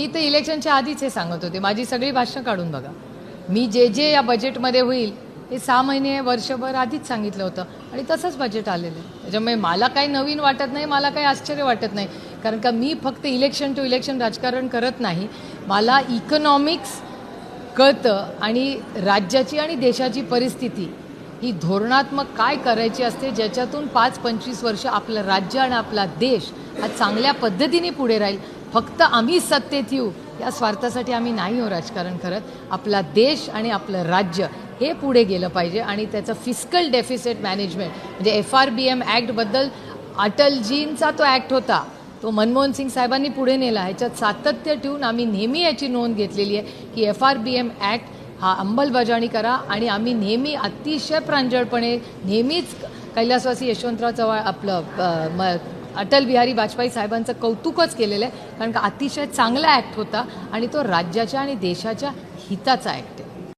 मी तर इलेक्शनच्या आधीच हे सांगत होते. माझी सगळी भाषणं काढून बघा. मी जे जे या बजेटमध्ये होईल ते सहा महिने वर्षभर आधीच सांगितलं होतं. आणि तसंच बजेट आलेलं आहे. त्याच्यामुळे मला काही नवीन वाटत नाही मला काही आश्चर्य वाटत नाही. कारण का मी फक्त इलेक्शन टू इलेक्शन राजकारण करत नाही. मला इकॉनॉमिक्स कळतं आणि राज्याची आणि देशाची परिस्थिती ही धोरणात्मक काय करायची असते ज्याच्यातून पाच पंचवीस वर्ष आपलं राज्य आणि आपला देश हा चांगल्या पद्धतीने पुढे राहील फक्त आम्ही सत्तेत येऊ या स्वार्थासाठी आम्ही नाही हो राजकारण करत. आपला देश आणि आपलं राज्य हे पुढे गेलं पाहिजे आणि त्याचं फिस्कल डेफिसिट मॅनेजमेंट म्हणजे एफ आर बी एम ॲक्टबद्दल अटलजींचा तो ॲक्ट होता. तो मनमोहन सिंग साहेबांनी पुढे नेला. ह्याच्यात सातत्य ठेवून आम्ही नेहमी याची नोंद घेतलेली आहे की F R B M act हा अंमलबजावणी करा आणि आम्ही नेहमी अतिशय प्रांजळपणे नेहमीच कैलासवासी यशवंतराव चव्हाण आपलं म अटल बिहारी वाजपेयी साहेबांचं कौतुकच केलेलं आहे कारण का अतिशय चांगला ॲक्ट होता आणि तो राज्याच्या आणि देशाच्या हिताचा ॲक्ट आहे.